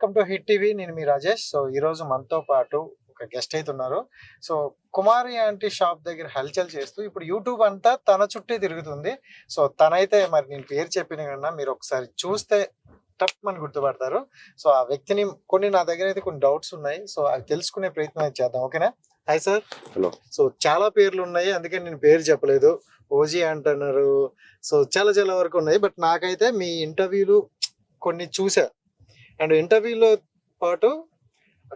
Welcome to hit TV నేను మీ Rajesh. So ఈ రోజు మనతో పాటు ఒక గెస్ట్ అయితే ఉన్నారు. సో కుమారి ఆంటీ షాప్ దగ్గర హల్చల్ చేస్తూ ఇప్పుడు యూట్యూబ్ అంతా తన చుట్టే తిరుగుతుంది. సో తనైతే మరి నేను పేరు చెప్పిన కన్నా మీరు ఒకసారి చూస్తే టప్ అని గుర్తుపడతారు. సో ఆ వ్యక్తిని కొన్ని నా దగ్గర అయితే కొన్ని డౌట్స్ ఉన్నాయి. సో అవి తెలుసుకునే ప్రయత్నం అయితే చేద్దాం. ఓకేనా హాయ్ సార్ హలో సో చాలా పేర్లు ఉన్నాయి. అందుకే నేను పేరు చెప్పలేదు. ఓజీ అంటున్నారు సో చాలా చాలా వరకు ఉన్నాయి. బట్ నాకైతే మీ ఇంటర్వ్యూలు కొన్ని చూసా. అండ్ ఇంటర్వ్యూలో పాటు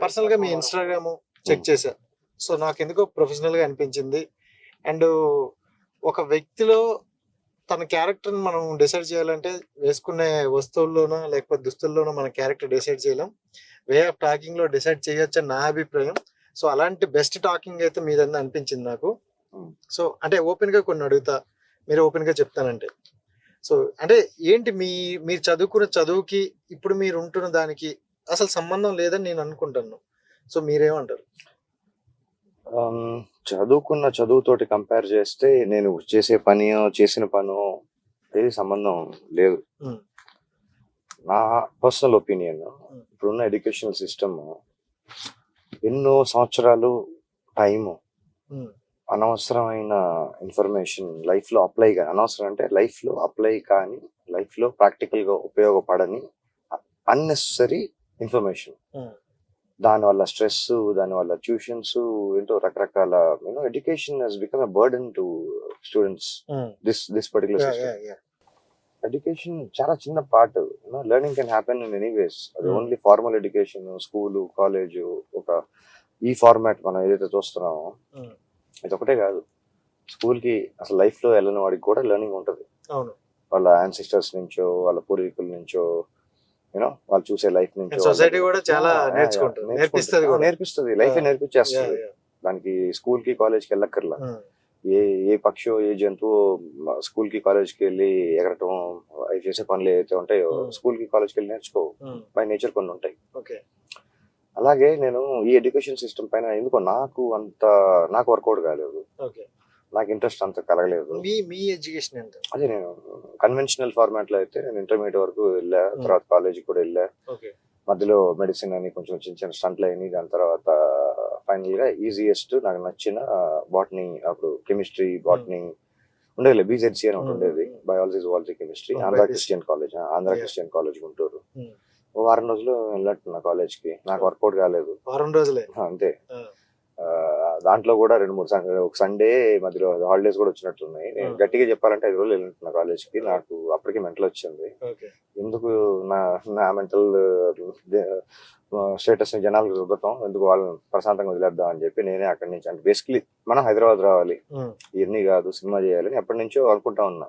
పర్సనల్గా మీ ఇన్స్టాగ్రామ్ చెక్ చేశా. సో నాకు ఎందుకో ప్రొఫెషనల్గా అనిపించింది. అండ్ ఒక వ్యక్తిలో తన క్యారెక్టర్ మనం డిసైడ్ చేయాలంటే వేసుకునే వస్తువుల్లోనో లేకపోతే దుస్తుల్లోనో మన క్యారెక్టర్ డిసైడ్ చేయలేం. వే ఆఫ్ టాకింగ్లో డిసైడ్ చేయొచ్చు అని నా అభిప్రాయం. సో అలాంటి బెస్ట్ టాకింగ్ అయితే మీదన్నా అనిపించింది నాకు. Hmm. సో అంటే ఓపెన్గా కొన్ని అడుగుతా. మీరు ఓపెన్గా చెప్తానంటే. సో అంటే ఏంటి మీ మీరు చదువుకున్న చదువుకి ఇప్పుడు మీరు ఉంటున్న దానికి అసలు సంబంధం లేదని నేను అనుకుంటాను. సో మీరేమంటారు? చదువుకున్న చదువుతోటి కంపేర్ చేస్తే నేను చేసే పని చేసిన పను ఏది సంబంధం లేదు. నా పర్సనల్ ఒపీనియన్ ఇప్పుడున్న ఎడ్యుకేషనల్ సిస్టమ్ ఎన్నో సంవత్సరాలు టైము అనవసరమైన ఇన్ఫర్మేషన్ లైఫ్లో అప్లై కానీ అనవసరం అంటే లైఫ్లో అప్లై కానీ లైఫ్లో ప్రాక్టికల్గా ఉపయోగపడని అన్నెసరీ ఇన్ఫర్మేషన్ ఉమ్, దాని వల్ల స్ట్రెస్ దాని వల్ల ట్యూషన్స్ ఏంటో రకరకాల you know education has become a burden to students. This this particular. Education చాలా చిన్న part you know learning can happen in any ways అది Hmm. Only formal education school college ఒక ఈ ఫార్మాట్ మనం ఏదైతే చూస్తున్నామో Hmm. ఇది ఒకటే కాదు స్కూల్కి అసలు లైఫ్లో వెళ్ళని వాడికి కూడా లెర్నింగ్ ఉంటుంది. అవును. వాళ్ళ యాన్సిస్టర్స్ నుంచో వాళ్ళ పూర్వీకుల నుంచో యూనో వాళ్ళు చూసే లైఫ్ నుంచో సొసైటీ కూడా చాలా నేర్చుకుంటుంది. నేర్పిస్తుంది లైఫ్. నేర్పించేస్తుంది. దానికి స్కూల్కి కాలేజ్కి వెళ్ళక్కర్లా. ఉమ్, ఏ ఏ పక్షో ఏ జంతువు స్కూల్కి కాలేజ్కి వెళ్ళి ఎగరటం అవి చేసే పనులు ఏవైతే ఉంటాయో Hmm. స్కూల్కి కాలేజ్కి వెళ్ళి నేర్చుకో ఉమ్, బై నేచర్ కొన్ని ఉంటాయి ఓకే అలాగే నేను ఈ ఎడ్యుకేషన్ సిస్టమ్ పైన ఎందుకో నాకు అంత నాకు వర్కౌట్ కాలేదు. నాకు ఇంట్రెస్ట్ అంత కలగలేదు. మీ మీ ఎడ్యుకేషన్ ఎంత? అదే నేను కన్వెన్షనల్ ఫార్మాట్లో అయితే నేను ఇంటర్మీడియట్ వరకు వెళ్ళా. తర్వాత కాలేజ్ కూడా వెళ్ళా. మధ్యలో మెడిసిన్ అని కొంచెం చిన్న చిన్న స్టంట్లు అయినాయి. దాని తర్వాత ఫైనల్గా ఈజియెస్ట్ నాకు నచ్చిన బాటనీ అప్పుడు కెమిస్ట్రీ బాటనీ ఉండేది బీజెడ్సీ అని ఒకటి. ఉండేది. Biology zoology chemistry Andhra Christian college Andhra. Christian college Guntur. వారం రోజులు వెళ్ళట్టున్నా కాలేజ్కి నాకు వర్కౌట్ కాలేదు. వారం రోజులే? అంతే. దాంట్లో కూడా రెండు మూడు ఒక సండే మధ్యలో హాలిడేస్ కూడా వచ్చినట్టున్నాయి. నేను. గట్టిగా చెప్పాలంటే ఐదు రోజులు వెళ్ళిన కాలేజ్కి నాకు అప్పటికి మెంటల్ వచ్చింది. ఎందుకు నా నా మెంటల్ స్టేటస్ని జనాలకు చూద్దాం ఎందుకు వాళ్ళని ప్రశాంతంగా వదిలేద్దాం అని చెప్పి నేనే అక్కడి నుంచి అంటే బేసిక్లీ మనం హైదరాబాద్ రావాలి. ఇవన్నీ కాదు సినిమా చేయాలి అని ఎప్పటి నుంచో అనుకుంటా ఉన్నా.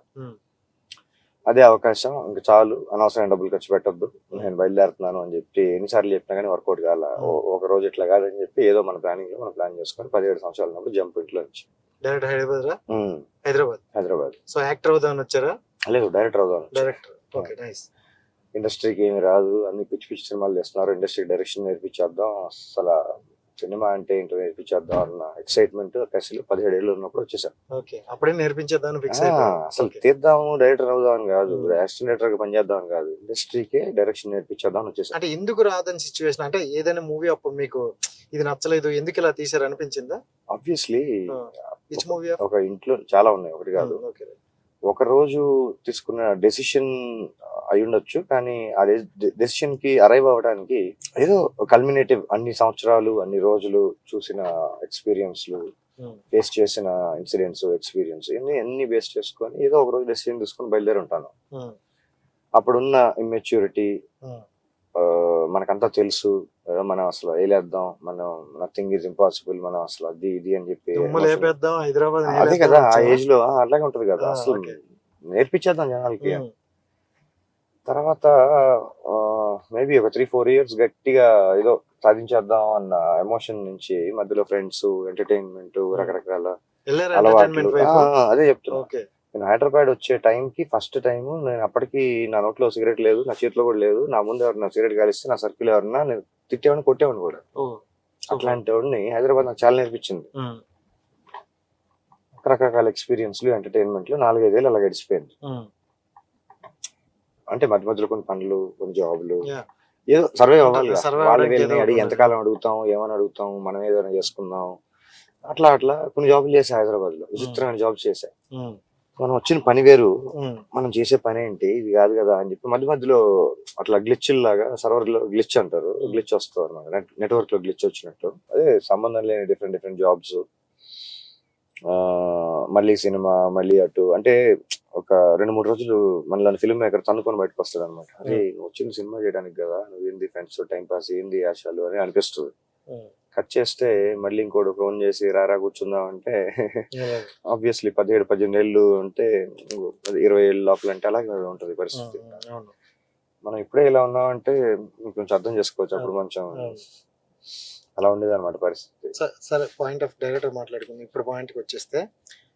అదే అవకాశం. ఇంకా చాలు. అనవసరమైన డబ్బులు ఖర్చు పెట్టొద్దు. నేను బయలుదేరుతున్నాను అని చెప్పి ఎన్నిసార్లు చెప్పినా కానీ వర్కౌట్ కాల. ఓ- ఒక రోజు ఇట్లా కాదని చెప్పి ఏదో మన ప్లానింగ్లో మనం ప్లాన్ చేసుకొని పదిహేడు సంవత్సరాలు ఉన్నప్పుడు జంప్ ఇంట్లో నుంచి direct Hyderabad Hyderabad. Hyderabad. So actor అవుదామని వచ్చారా? లేదు డైరెక్టర్ అవుదాం డైరెక్టర్ ఓకే నైస్ ఇండస్ట్రీకి ఏమి రాదు. అన్ని పిచ్చి పిచ్చి సినిమాలు చేస్తున్నారు. ఇండస్ట్రీ డైరెక్షన్ నేర్పించేద్దాం. అసలు సినిమా అంటే ఏంటో నేర్పించేద్దాం అన్న ఎక్సైట్మెంట్ కసిలు పదిహేడు ఏళ్ళు ఉన్నప్పుడు వచ్చేసాను. ఓకే అప్పుడే అయిపోయాను అసలు. తీద్దాము డైరెక్టర్ అవుదాం అని కాదు. అసిస్టెంట్ డైరెక్టర్గా పనిచేద్దాం కాదు ఇండస్ట్రీకే డైరెక్షన్ నేర్పించేద్దాం వచ్చేసాను. అంటే ఎందుకు రాదని సిచ్యువేషన్ అంటే ఏదైనా మూవీ అప్పుడు మీకు ఇది నచ్చలేదు ఎందుకు ఇలా తీసారు అనిపించిందా? ఆబ్వియస్లీ మూవీ ఒక ఇంట్లో చాలా ఉన్నాయి ఒకటి కాదు. ఒక రోజు తీసుకున్న డెసిషన్ అయి ఉండొచ్చు కానీ ఆ డెసిషన్కి అరైవ్ అవ్వడానికి ఏదో కల్మినేటివ్ అన్ని సంవత్సరాలు అన్ని రోజులు చూసిన ఎక్స్పీరియన్స్లు ఫేస్ చేసిన ఇన్సిడెంట్స్ ఎక్స్పీరియన్స్ ఇవన్నీ అన్ని బేస్ చేసుకొని ఏదో ఒక రోజు డెసిషన్ తీసుకొని బయలుదేరి ఉంటాను అప్పుడున్న ఇమ్మెచ్యూరిటీ మనకంతా తెలుసు. మనం అసలు వేలేద్దాం మనం నథింగ్ ఈజ్ ఇంపాసిబుల్ మనం అసలు అది ఇది అని చెప్పి హైదరాబాద్ అదే కదా ఆ? ఏజ్లో అలాగే ఉంటది కదా అసలు. నేర్పించేద్దాం జనాలకి. తర్వాత మేబీ ఒక త్రీ ఫోర్ ఇయర్స్ గట్టిగా ఏదో సాధించేద్దాం అన్న ఎమోషన్ నుంచి మధ్యలో ఫ్రెండ్స్ ఎంటర్టైన్మెంట్ రకరకాల వెళ్ళారా అలవాట్లు. అదే చెప్తున్నా. నేను హైదరాబాద్ వచ్చే టైం కి ఫస్ట్ టైం నేను అప్పటికి నా నోట్లో సిగరెట్ లేదు నా చేతిలో కూడా లేదు. నా ముందు ఎవరన్నా సిగరెట్ కాలిస్తే నా సర్కిల్ ఎవరన్నా నేను తిట్టేవాడిని కొట్టేవాడిని కూడా. అట్లాంటి వాడిని హైదరాబాద్ నాకు చాలా నేర్పించింది. ఉమ్, రకరకాల ఎక్స్పీరియన్స్లు ఎంటర్టైన్మెంట్లు నాలుగైదేళ్ళు అలా గడిచిపోయింది. ఉమ్, అంటే మధ్య మధ్యలో కొన్ని పనులు కొన్ని జాబులు. ఏదో సర్వే అవ్వాలి వాళ్ళు ఏదో అడిగి ఎంతకాలం అడుగుతాం ఏమని అడుగుతాం మనం ఏదైనా చేసుకుందాం. అట్లా అట్లా కొన్ని జాబులు చేసా హైదరాబాద్లో విచిత్రమైన జాబ్స్ చేసా ఉమ్, మనం వచ్చిన పని వేరు. ఉమ్, మనం చేసే పని ఏంటి? ఇది కాదు కదా అని చెప్పి మధ్య మధ్యలో అట్లా గ్లిచ్ లాగా సర్వర్లో గ్లిచ్ అంటారు గ్లిచ్ వస్తుంది అనమాట నెట్వర్క్లో గ్లిచ్ వచ్చినట్టు. అదే సంబంధం లేని డిఫరెంట్ డిఫరెంట్ జాబ్స్ మళ్ళీ సినిమా మళ్ళీ అటు. అంటే ఒక రెండు మూడు రోజులు మనలో ఫిల్మ్ మేకర్ తన్నుకొని బయటకు వస్తాడు అనమాట అరే నువ్వు వచ్చింది సినిమా చేయడానికి కదా నువ్వు ఏంది ఫ్రెండ్స్ టైం పాస్ ఏంది ఆశాలు అని అనిపిస్తుంది. కట్ చేస్తే మళ్ళీ ఇంకోటి ఫోన్ చేసి రారా కూర్చుందాం అంటే. ఆబ్వియస్లీ పదిహేడు పద్దెనిమిది ఏళ్ళు ఉంటే ఇరవై ఏళ్ళు లోపల అంటే అలాగే ఉంటది పరిస్థితి. మనం ఇప్పుడే ఇలా ఉన్నామంటే కొంచెం అర్థం చేసుకోవచ్చు అప్పుడు కొంచెం. అలా ఉండేది అనమాట పరిస్థితి సరే పాయింట్ ఆఫ్ డైరెక్టర్ మాట్లాడుకుందాం. ఇప్పుడు పాయింట్కి వచ్చేస్తే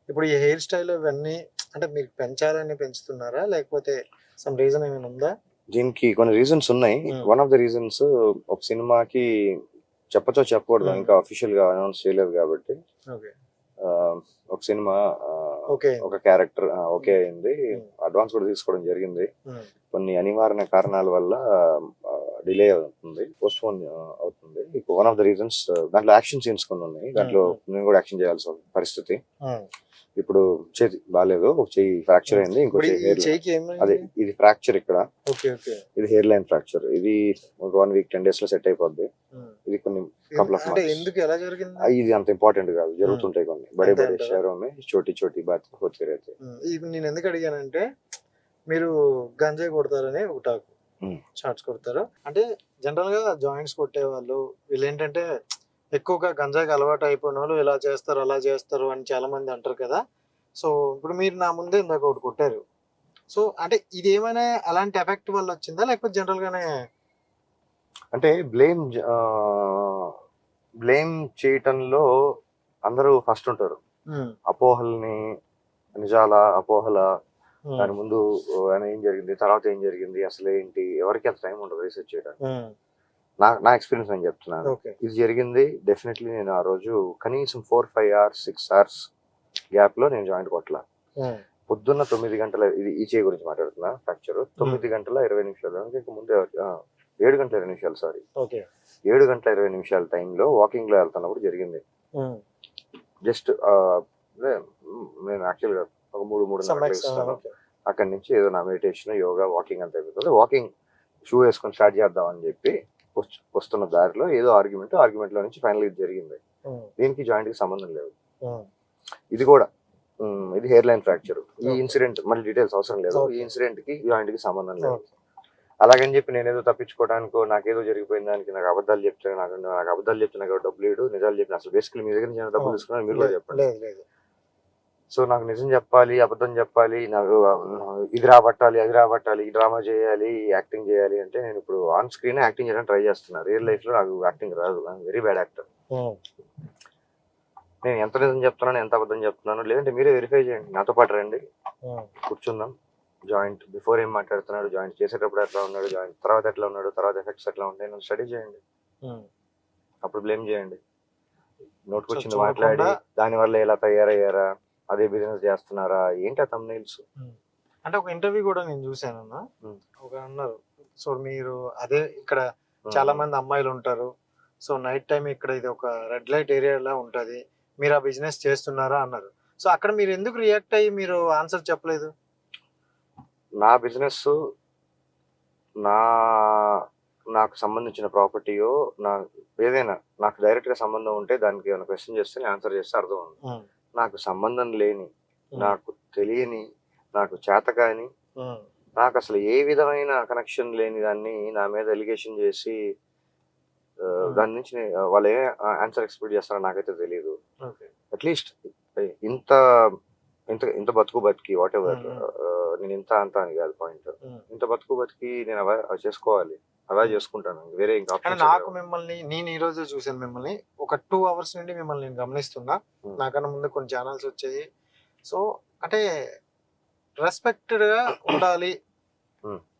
ఇప్పుడు ఈ హెయిర్ స్టైల్ ఇవన్నీ అంటే మీరు పెంచాలని పెంచుతున్నారా? లేకపోతే సమ్ రీజన్ ఏమైనా ఉందా? దీనికి కొన్ని రీజన్స్ ఉన్నాయి. Hmm. One of the reasons ఒక సినిమాకి చెప్పచ్చో చెప్పకూడదు Hmm. ఇంకా అఫీషియల్గా అనౌన్స్ చేయలేదు కాబట్టి ఒక సినిమా ఒక క్యారెక్టర్ ఓకే అయింది. Hmm. అడ్వాన్స్ కూడా తీసుకోవడం జరిగింది. కొన్ని అనివార్య కారణాల వల్ల డిలే అవుతుంది పోస్ట్ పోన్ అవుతుంది. వన్ ఆఫ్ ద రీజన్స్ దాంట్లో యాక్షన్ సీన్స్ కొన్ని ఉన్నాయి. దాంట్లో hmm, hmm. నేను కూడా యాక్షన్ చేయాల్సిన పరిస్థితి. Hmm. ఇప్పుడు చేతి బాగాలేదు ఒక చెయ్యి ఫ్రాక్చర్ అయింది ఇంకో అదే ఇది ఫ్రాక్చర్ ఇక్కడ. ఇది హెయిర్ లైన్ ఫ్రాక్చర్ ఇది ఒక వన్ వీక్ టెన్ డేస్లో సెట్ అయిపోద్ది. ఇది కొన్ని కపుల్ ఆఫ్ ఇది అంత ఇంపార్టెంట్ కాదు. జరుగుతుంటాయి కొన్ని. బడే బడే షేరోమే చోటి చోటి బాత్ హోతే నేను ఎందుకు అడిగానంటే మీరు గంజాయి కొడతారని ఒక టాక్ షార్ట్స్ కొడతారు. అంటే జనరల్గా జాయింట్స్ కొట్టే వాళ్ళు వీళ్ళు ఏంటంటే ఎక్కువగా గంజాయికి అలవాటు అయిపోయిన వాళ్ళు ఇలా చేస్తారు అలా చేస్తారు అని చాలా మంది అంటారు కదా. సో ఇప్పుడు మీరు నా ముందే ఇందాక ఒకటి కొట్టారు. సో అంటే ఇది ఏమైనా అలాంటి ఎఫెక్ట్ వల్ల వచ్చిందా? లేకపోతే జనరల్ గానే అంటే బ్లేమ్ బ్లేమ్ చేయటంలో అందరూ ఫస్ట్ ఉంటారు. ఉమ్, అపోహల్ని నిజాల అపోహల దాని ముందు ఏం జరిగింది తర్వాత ఏం జరిగింది అసలు ఏంటి ఎవరికి అంత టైం ఉండదు రీసెర్చ్ చేయడానికి నా నా ఎక్స్పీరియన్స్ నేను చెప్తున్నాను. ఇది జరిగింది డెఫినెట్లీ నేను ఆ రోజు కనీసం four five hours six hours గ్యాప్లో నేను జాయింట్ కొట్టలా. పొద్దున్న తొమ్మిది గంటల ఇది ఈ చేయి గురించి మాట్లాడుతున్నా ఫ్రాక్చర్ తొమ్మిది గంటల ఇరవై నిమిషాలు ఇంకా ముందే ఏడు గంటల ఇరవై నిమిషాలు సారీ ఏడు గంటల ఇరవై నిమిషాల టైంలో వాకింగ్లో వెళ్తున్నప్పుడు జరిగింది. జస్ట్ నేను యాక్చువల్గా ఒక మూడు మూడు ఇస్తాను ఓకే. అక్కడి నుంచి ఏదో నా మెడిటేషన్ యోగా వాకింగ్ అంత అయిపోతుంది. వాకింగ్ షూ వేసుకొని స్టార్ట్ చేద్దాం అని చెప్పి వస్తు- వస్తున్న దారిలో ఏదో ఆర్గ్యుమెంట్ ఆర్గ్యుమెంట్లో నుంచి ఫైనల్ ఇది జరిగింది. ఉమ్, దీనికి జాయింట్కి సంబంధం లేదు. ఉమ్, ఇది కూడా ఇది హెయిర్ లైన్ ఫ్రాక్చర్ ఈ. ఇన్సిడెంట్ మళ్ళీ డీటెయిల్స్ అవసరం లేదు. ఈ ఇన్సిడెంట్కి జాయింట్కి సంబంధం లేదు. అలాగని చెప్పి నేను ఏదో తప్పించుకోవడానికో నాకేదో జరిగిపోయిన దానికి నాకు అబద్ధాలు చెప్తే నాకు నాకు అబద్ధాలు చెప్తే నాకు డబ్బులు లేడు. నిజాలు చెప్పిన అసలు బేసికలీ మీ దగ్గర నుంచి డబ్బులు Oh. తీసుకున్నాను మీరు కూడా చెప్పండి. సో నాకు నిజం చెప్పాలి అబద్ధం చెప్పాలి నాకు ఇది రాబట్టాలి అది రాబట్టాలి ఈ డ్రామా చేయాలి యాక్టింగ్ చేయాలి అంటే నేను ఇప్పుడు ఆన్ స్క్రీన్ యాక్టింగ్ చేయడానికి ట్రై చేస్తున్నా. రియల్ లైఫ్లో నాకు యాక్టింగ్ రాదు. వెరీ బ్యాడ్ యాక్టర్ నేను ఎంత నిజం చెప్తున్నాను ఎంత అబద్ధం చెప్తున్నాను లేదంటే మీరే వెరిఫై చేయండి. నాతో పాటు రండి. కూర్చుందాం. జాయింట్ బిఫోర్ ఏం మాట్లాడుతున్నాడు జాయింట్ చేసేటప్పుడు ఎట్లా ఉన్నాడు జాయింట్ తర్వాత ఎట్లా ఉన్నాడు తర్వాత ఎఫెక్ట్స్ ఎట్లా ఉంటాయి నన్ను స్టడీ చేయండి. అప్పుడు బ్లేమ్ చేయండి. నోటుకొచ్చింది మాట్లాడి దాని వల్ల ఎలా తయారయ్యారా? అదే బిజినెస్ చేస్తున్నారా? ఏంటి ఆ తమ్నైల్స్ అంటే ఒక ఇంటర్వ్యూ కూడా నేను చూసాను అన్న. ఒక అన్నారు. సో మీరు అదే ఇక్కడ చాలా మంది అమ్మాయిలు ఉంటారు. సో నైట్ టైం ఇక్కడ ఇది ఒక రెడ్ లైట్ ఏరియా లా ఉంటది. మీరు ఆ బిజినెస్ చేస్తున్నారా? అన్నారు. సో అక్కడ మీరు ఎందుకు రియాక్ట్ అయ్యి మీరు ఆన్సర్ చెప్పలేదు? నా బిజినెస్ నా నాకు సంబంధించిన ప్రాపర్టీయో నా ఏదైనా నాకు డైరెక్ట్గా సంబంధం ఉంటే దానికి ఏమైనా క్వశ్చన్ చేస్తే నేను ఆన్సర్ చేస్తే అర్థం ఉంది నాకు సంబంధం లేని నాకు తెలియని నాకు చేతకాని నాకు అసలు ఏ విధమైన కనెక్షన్ లేని దాన్ని నా మీద ఎలిగేషన్ చేసి దాని నుంచి వాళ్ళు ఏ ఆన్సర్ ఎక్స్పెక్ట్ చేస్తారో నాకైతే తెలియదు అట్లీస్ట్ ఇంత ఇంత ఇంత బతుకు బతికి వాట్ ఎవర్. నేను ఇంత అంత అని కాదు పాయింట్. ఇంత బతుకు బతికి నేను చేసుకోవాలి. అలా చేసుకుంటాను. వేరే ఇంకా నాకు. మిమ్మల్ని నేను ఈ రోజు చూసాను మిమ్మల్ని. ఒక టూ అవర్స్ నుండి మిమ్మల్ని నేను గమనిస్తున్నా. నాకన్నా ముందు కొన్ని ఛానల్స్ వచ్చాయి. సో అంటే రెస్పెక్టెడ్గా ఉండాలి.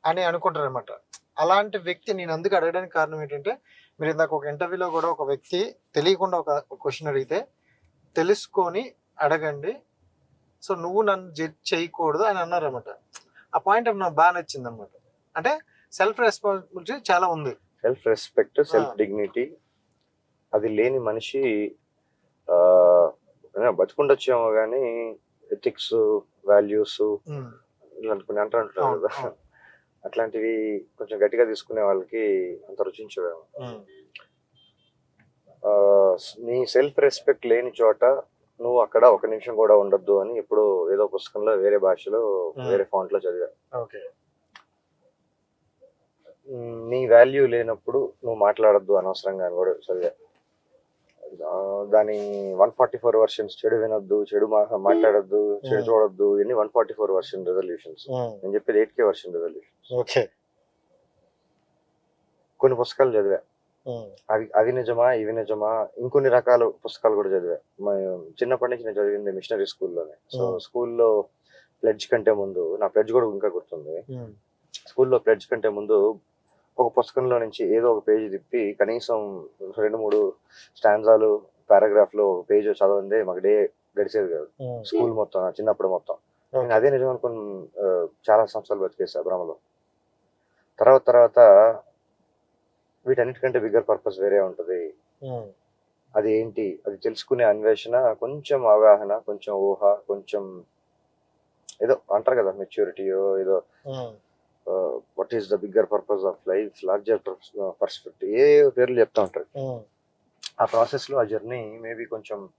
అని అనుకుంటారు అనమాట అలాంటి వ్యక్తి నేను అందుకు అడగడానికి కారణం ఏంటంటే మీరు ఇందాక ఒక ఇంటర్వ్యూలో కూడా ఒక వ్యక్తి తెలియకుండా ఒక క్వశ్చన్ అడిగితే తెలుసుకొని అడగండి. సో నువ్వు నన్ను జడ్జ్ చేయకూడదు అని అన్నారన్నమాట. ఆ పాయింట్ నాకు బాగా నచ్చింది అనమాట అంటే సెల్ఫ్ రెస్పాన్సిబిలిటీ చాలా ఉంది. Self respect self. డిగ్నిటీ అది లేని మనిషి బతుకుండొచ్చేమో కానీ ఎథిక్స్ వాల్యూస్ ఇలాంటి కొన్ని అంటూ ఉంటారు అవును, కదా. అట్లాంటివి కొంచెం గట్టిగా తీసుకునే వాళ్ళకి అంత ఆ, నీ సెల్ఫ్ రెస్పెక్ట్ లేని చోట నువ్వు అక్కడ ఒక నిమిషం కూడా ఉండొద్దు అని ఎప్పుడో ఏదో పుస్తకంలో వేరే భాషలో. వేరే ఫాంట్లో చదివా. నీ వాల్యూ లేనప్పుడు నువ్వు మాట్లాడొద్దు అనవసరంగా అని కూడా ఆ, దాని వన్ ఫార్టీ ఫోర్ వర్షన్స్ చెడు వినొద్దు చెడు మాట్లాడొద్దు చెడు. చూడొద్దు ఇవన్నీ one forty four version resolutions నేను చెప్పేది eight K version resolution okay. కొన్ని పుస్తకాలు చదివా. అవి అవి నిజమా ఇవి నిజమా ఇంకొన్ని రకాల పుస్తకాలు కూడా చదివా. చిన్నప్పటి నుంచి నేను చదివింది మిషనరీ స్కూల్లోనే సో. స్కూల్లో ప్లెడ్జ్ కంటే ముందు నా ప్లెడ్జ్ కూడా ఇంకా గుర్తుంది. స్కూల్లో ప్లెడ్జ్ కంటే ముందు ఒక పుస్తకంలో నుంచి ఏదో ఒక పేజీ తిప్పి కనీసం రెండు మూడు స్టాండ్జాలు పారాగ్రాఫ్లు ఒక పేజ్ చదవందే మాకు డే గడిచేది కాదు. స్కూల్ మొత్తం చిన్నప్పుడు మొత్తం. నేను అదే నిజం అనుకుని చాలా సంవత్సరాలు బతికేసా భ్రమలో. తర్వాత తర్వాత వీటన్నిటికంటే బిగ్గర్ పర్పస్ వేరే ఉంటుంది. అది ఏంటి? అది తెలుసుకునే అన్వేషణ కొంచెం అవగాహన కొంచెం ఊహ కొంచెం ఏదో అంటారు కదా మెచ్యూరిటీయో ఏదో what is the bigger purpose of life larger perspective ఏ పేర్లు చెప్తా ఉంటారు. ఆ. ప్రాసెస్లో ఆ జర్నీ మేబీ కొంచెం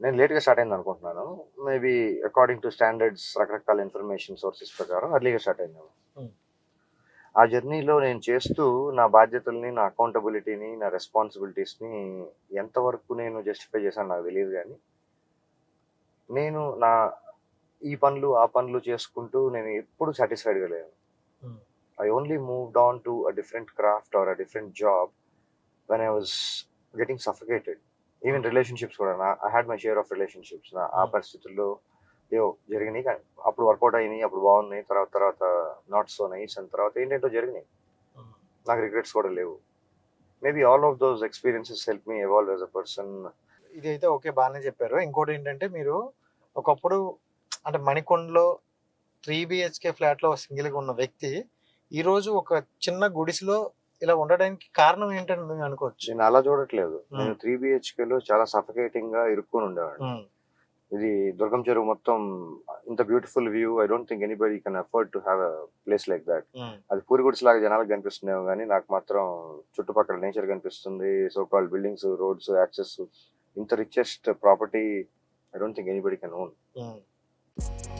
నేను లేట్గా స్టార్ట్ అయింది అనుకుంటున్నాను. మేబీ అకార్డింగ్ టు స్టాండర్డ్స్ రకరకాల ఇన్ఫర్మేషన్ సోర్సెస్ ప్రకారం అర్లీగా స్టార్ట్ అయింది. ఆ జర్నీలో నేను చేస్తూ నా బాధ్యతల్ని నా అకౌంటబిలిటీని నా రెస్పాన్సిబిలిటీస్ని ఎంతవరకు నేను జస్టిఫై చేశాను నాకు తెలియదు కానీ నేను నా ఈ పనులు ఆ పనులు చేసుకుంటూ నేను ఎప్పుడు సాటిస్ఫైడ్గా లేను. Hmm. I only moved on to a different craft or a different job when I was getting suffocated even relationships కూడా నా I had my share of relationships నా ఆ Hmm. పరిస్థితుల్లో ఏవో జరిగినాయి కానీ అప్పుడు వర్కౌట్ అయినాయి అప్పుడు బాగున్నాయి తర్వాత తర్వాత నాట్ సో నైస్ అండ్ తర్వాత ఏంటంటో జరిగినాయి. ఉమ్. నాకు రిగ్రెట్స్ కూడా లేవు. Maybe all of those experiences help me evolve as a person ఇదైతే ఓకే బాగానే చెప్పారు. ఇంకోటి ఏంటంటే మీరు ఒకప్పుడు అంటే మణికొండలో త్రీ బిహెచ్కే ఫ్లాట్లో సింగిల్గా ఉన్న వ్యక్తి ఈ రోజు ఒక చిన్న గుడిసెలో ఇలా ఉండడానికి కారణం ఏంటని అనుకోవచ్చు? నేను అలా చూడట్లేదు. నేను. త్రీ బిహెచ్కే లో చాలా సఫకేటింగ్గా ఇరుక్కుని ఉండేవాడిని. ఉమ్, ఇది దుర్గం చెరువు మొత్తం ఇంత beautiful view. I don't think anybody can afford to have place like that. అది పూరి గుడిస్ లాగా జనాలకు కనిపిస్తుందేమో కానీ నాకు మాత్రం చుట్టుపక్కల నేచర్ కనిపిస్తుంది so call buildings roads access ఇంత richest property I don't think anybody can own Bye.